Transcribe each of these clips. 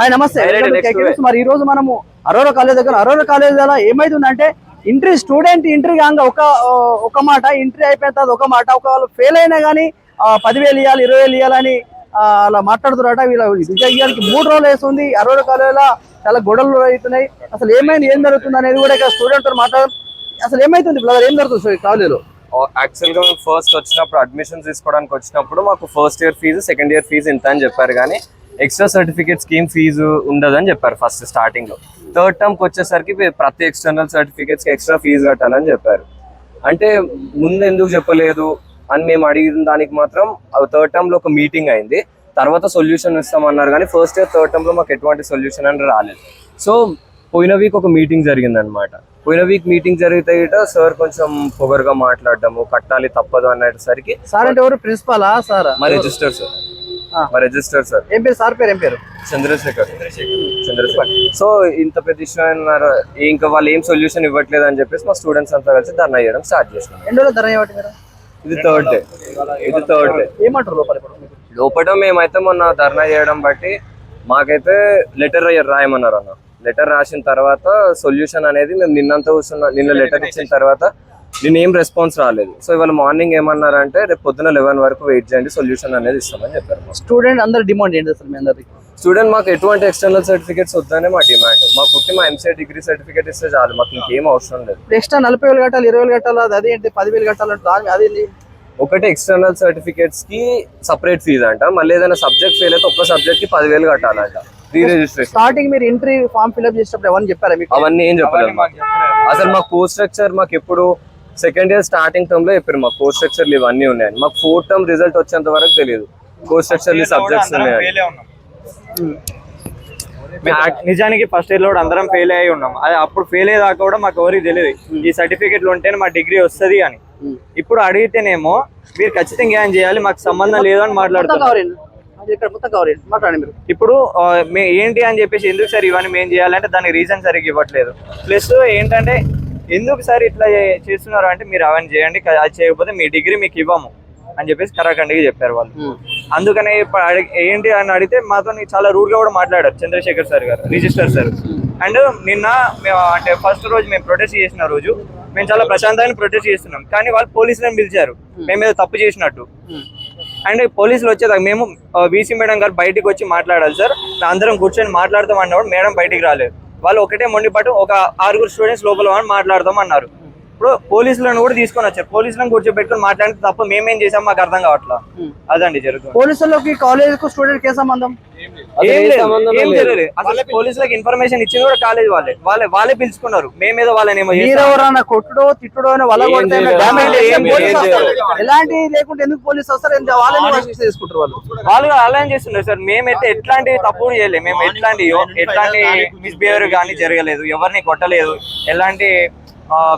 Hi నమస్తే. మరి ఈ రోజు మనము అరోరా కాలేజ్ దగ్గర అరోరా కాలేజ్ దగ్గర ఏమైతుందంటే ఇంట్రీ స్టూడెంట్ ఇంట్రీ కాగా ఒక ఒక మాట ఇంట్రీ అయిపోయిన తర్వాత ఒక మాట ఒక వాళ్ళు ఫెయిల్ అయినా కానీ పదివేలు ఇవ్వాలి ఇరవై వేలు ఇవ్వాలని అలా మాట్లాడుతున్నారట వీళ్ళ విజయానికి మూడు రోజులు వేస్తుంది. అరోరా కాలేజీలో చాలా గొడవలు అవుతున్నాయి. అసలు ఏమైంది ఏం జరుగుతుంది అనేది కూడా ఇక్కడ స్టూడెంట్తో మాట్లాడడం అసలు ఏమైతుంది బ్రదర్ ఏం జరుగుతుంది కాలేజీలో? యాక్చువల్గా మేము ఫస్ట్ వచ్చినప్పుడు అడ్మిషన్ తీసుకోవడానికి వచ్చినప్పుడు మాకు first year fee second year fee ఇంత అని చెప్పారు. కానీ ఎక్స్ట్రా సర్టిఫికేట్ స్కీమ్ ఫీజు ఉండదని చెప్పారు ఫస్ట్ స్టార్టింగ్లో థర్డ్ టర్మ్ వచ్చేసరికి ప్రతి ఎక్స్టర్నల్ సర్టిఫికేట్స్కి ఎక్స్ట్రా ఫీజు కట్టాలని చెప్పారు. అంటే ముందు ఎందుకు చెప్పలేదు అని మేము అడిగిన దానికి మాత్రం థర్డ్ టర్మ్లో ఒక మీటింగ్ అయింది. తర్వాత సొల్యూషన్ ఇస్తామన్నారు కానీ ఫస్ట్ ఇయర్ థర్డ్ టర్మ్లో మాకు ఎటువంటి సొల్యూషన్ అని రాలేదు. సో పోయిన వీక్ ఒక మీటింగ్ జరిగింది అనమాట పోయిన వీక్ మీటింగ్ జరిగితే సార్ కొంచెం పొగరుగా మాట్లాడడము కట్టాలి తప్పదు అనేసరికి సార్ అంటే ఎవరు ప్రిన్సిపాలా సార్? మా రిజిస్టర్ సార్. మా రిజిస్టర్ సార్. ఏం పేరు? సార్ పేరు ఏం పేరు? చంద్రశేఖర్. చంద్రశేఖర్. సో ఇంత పెద్ద ఇష్యూ అన్నారు ఇంకా వాళ్ళు ఏం సొల్యూషన్ ఇవ్వట్లేదు అని చెప్పేసి మా స్టూడెంట్స్ అంతా కలిసి ధర్నా చేయడం స్టార్ట్ చేసినాం. ఎన్ని రోజులు ధర చేయబట్టి మీరు? ఇది థర్డ్ డే ఇది థర్డ్ డే ఏమంటారు లోపల? లోపల మేమైతే మొన్న ధర్నా చేయడం బట్టి మాకైతే లెటర్ రాయమన్నారు అన్న లెటర్ రాసిన తర్వాత సొల్యూషన్ అనేది మేము నిన్నంత కూర్చున్న నిన్న లెటర్ ఇచ్చిన తర్వాత నిన్న ఏం రెస్పాన్స్ రాలేదు. సో ఇవాళ మార్నింగ్ ఏమన్నారంటే రేపు పొద్దున లెవెన్ వరకు వెయిట్ చేయండి సొల్యూషన్ అనేది ఇస్తామని చెప్పారు స్టూడెంట్ అందరు డిమాండ్ ఏంటి అసలు మీ అందరికి స్టూడెంట్ మాకు ఎటువంటి ఎక్స్టర్నల్ సర్టిఫికేట్స్ వద్దనే మా డిమాండ్ మాకు పుట్టి మా ఎంసీఏ డిగ్రీ సర్టిఫికేట్ ఇస్తే చాలు మాకు ఇంకేం అవసరం లేదు. ఎక్స్ట్రా నలభై వేలు కట్టాలి ఇరవై వేలు కట్టాలి అది అదేంటి పదివేలు కట్టాలంటే దాని అదేంటి ఒకటి ఎక్స్టర్నల్ సర్టిఫికేట్స్కి సపరేట్ ఫీజ్ అంట మళ్ళీ ఏదైనా సబ్జెక్ట్ ఫెయిల్ అయితే ఒక్క సబ్జెక్ట్కి పదివేలు కట్టాలంట రీ రిజిస్ట్రేషన్ స్టార్టింగ్ మీరు ఎంట్రీ ఫామ్ ఫిల్అప్ చేసేటప్పుడు ఎవరిని చెప్పారా మీకు? అవన్నీ ఏం చెప్పలేదు మాకు. అసలు మా కోర్స్ స్ట్రక్చర్ మాకు ఎప్పుడు సెకండ్ ఇయర్ స్టార్టింగ్ టర్మ్లో చెప్పారు మా కోర్స్ స్ట్రక్చర్లు ఇవన్నీ ఉన్నాయని. మాకు ఫోర్త్ టర్మ్ రిజల్ట్ వచ్చేంత వరకు తెలియదు కోర్స్ స్ట్రక్చర్ సబ్జెక్ట్స్ ఉన్నాయని. యాక్- నిజానికి ఫస్ట్ ఇయర్లో అందరం ఫెయిల్ అయ్యి ఉన్నాం. అది అప్పుడు ఫెయిల్ అయ్యేదాకా కూడా మాకు ఎవరికి తెలియదు ఈ సర్టిఫికెట్లు ఉంటేనే మా డిగ్రీ వస్తది అని. ఇప్పుడు అడిగితేనేమో మీరు ఖచ్చితంగా ఏం చేయాలి మాకు సంబంధం లేదు అని మీరు. ఇప్పుడు ఏంటి అని చెప్పేసి ఎందుకు సార్ ఇవన్నీ మేము చేయాలంటే దానికి రీజన్ సరిగ్గా ఇవ్వట్లేదు. ప్లస్ ఏంటంటే ఎందుకు సార్ ఇట్లా చేస్తున్నారు అంటే మీరు అవన్నీ చేయండి అది చేయకపోతే మీ డిగ్రీ మీకు ఇవ్వము అని చెప్పేసి కరాఖండిగా చెప్పారు వాళ్ళు. అందుకనే ఏంటి అని అడిగితే మాతో చాలా రూడ్గా కూడా మాట్లాడారు Chandrashekar sir garu register sir. And నిన్న మేము అంటే ఫస్ట్ రోజు మేము ప్రొటెస్ట్ చేసిన రోజు మేము చాలా ప్రశాంతంగా ప్రొటెస్ట్ చేస్తున్నాం. కానీ వాళ్ళు పోలీసులను పిలిచారు. మేము. ఏదో తప్పు చేసినట్టు. అండ్ పోలీసులు వచ్చేదాకా మేము వీసీ మేడం గారు బయటికి వచ్చి మాట్లాడాలి సార్. అందరం కూర్చొని మాట్లాడతాం అన్నప్పుడు మేడం బయటికి రాలేదు. వాళ్ళు ఒకటే మొండిపట్టు ఒక ఆరుగురు స్టూడెంట్స్ లోపల అని మాట్లాడదాం అన్నారు. ఇప్పుడు పోలీసులను కూడా తీసుకొని వచ్చారు. పోలీసులను కూర్చోబెట్టుకొని మాట్లాడితే తప్ప మేమేం చేసాం మాకు అర్థం కావట్లా? అదండి జరుగుతుంది. పోలీసులకి కాలేజ్కు స్టూడెంట్ కే సంబంధం అసలు ఏం లేదు, ఏం పోలీసులకు ఇన్ఫర్మేషన్ ఇచ్చింది కూడా కాలేజ్ వాళ్ళే. వాళ్ళే వాళ్ళే పిలుచుకున్నారు. మేమేదో వాళ్ళని ఏమో. మీరెవరన్నా కొట్టుడో తిట్టుడో. ఎలాంటి లేకుంటే ఎందుకు పోలీసు వస్తారు? వాళ్ళని వర్క్ చేసుకుంటారు వాళ్ళు? వాళ్ళు అలానే చేస్తున్నారు సార్? మేమైతే ఎట్లాంటి తప్పు చేయలేదు. మేము ఎట్లాంటి ఎట్లాంటి మిస్బిహేవియర్ కానీ జరగలేదు. ఎవరిని కొట్టలేదు. ఎలాంటి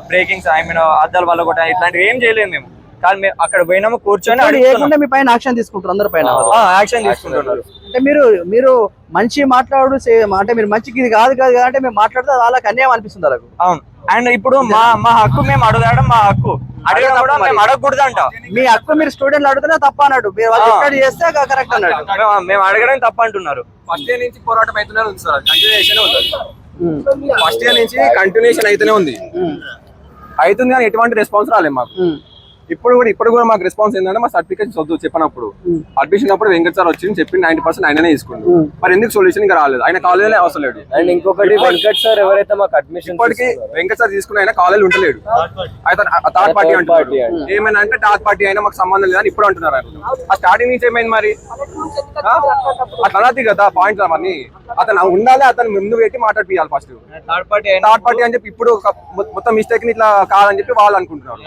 బ్రేకింగ్స్ ఐ మీన్ అద్దాల వల్ల కొట్ట ఇట్లాంటివి ఏం చేయలేదు మేము. కానీ మేము అక్కడ పోయినాము కూర్చొని అడుగుతున్నాం. మీ పైన యాక్షన్ తీసుకుంటారు అందరి పైన? ఆ, యాక్షన్ తీసుకుంటున్నారు. అంటే మీరు మీరు మంచి మాట్లాడు చే- అంటే మీరు మంచికి ఇది కాదు కాదు కదా అంటే మేము మాట్లాడితే వాళ్ళకి అన్యాయం అనిపిస్తుంది వాళ్ళకు. అవును. అండ్ ఇప్పుడు మా మా హక్కు మేము అడగడం మా హక్కు. అడగడం కూడా మేము అడగకూడదు అంట మీ హక్కు మీరు స్టూడెంట్లు అడిగితేనే తప్ప అన్నట్టు మీరు వాళ్ళు ఆ. చేస్తే కరెక్ట్ అన్నట్టు మేము- మేము అడగడం తప్ప అంటున్నారు. ఫస్ట్ ఇయర్ నుంచి పోరాటం ఉంది ఫస్ట్ ఇయర్ నుంచి కంటిన్యూషన్ అయితేనే ఉంది. అవుతుంది కానీ ఎటువంటి రెస్పాన్స్ రాలేదు మాకు. ఇప్పుడు కూడా ఇప్పుడు కూడా మాకు రెస్పాన్స్ ఏంటంటే మా సర్టిఫికేట్ వద్దు చెప్పినప్పుడు. అడ్మిషన్ అప్పుడు వెంకట్ సార్ వచ్చి చెప్పి నైన్టీ పర్సెంట్ ఆయననే తీసుకుండు మరి ఎందుకు సొల్యూషన్ ఇంకా రాలేదు? ఆయన కాలేజీలో అవసరం అండ్ ఇంకొకటి వెంకట్ సార్ ఎవరైతే మాకు అడ్మిషన్ ఇప్పటికి వెంకట్ సార్ తీసుకున్న ఆయన కాలేజీ అయితే థర్డ్ పార్టీ అంటున్నారు ఏమైనా అంటే థర్డ్ పార్టీ అయినా మాకు సంబంధం లేదని ఇప్పుడు అంటున్నారు ఆయన. ఆ స్టార్టింగ్ నుంచి ఏమైంది మరి? ఆ? అట్లా కదా పాయింట్ అవన్నీ. అతను ఉండాలి అతను ముందు పెట్టి మాట్లాడిపియాలి first third party third party అని చెప్పి ఇప్పుడు మొత్తం మిస్టేక్ని ఇట్లా కాదని చెప్పి వాళ్ళు అనుకుంటున్నారు.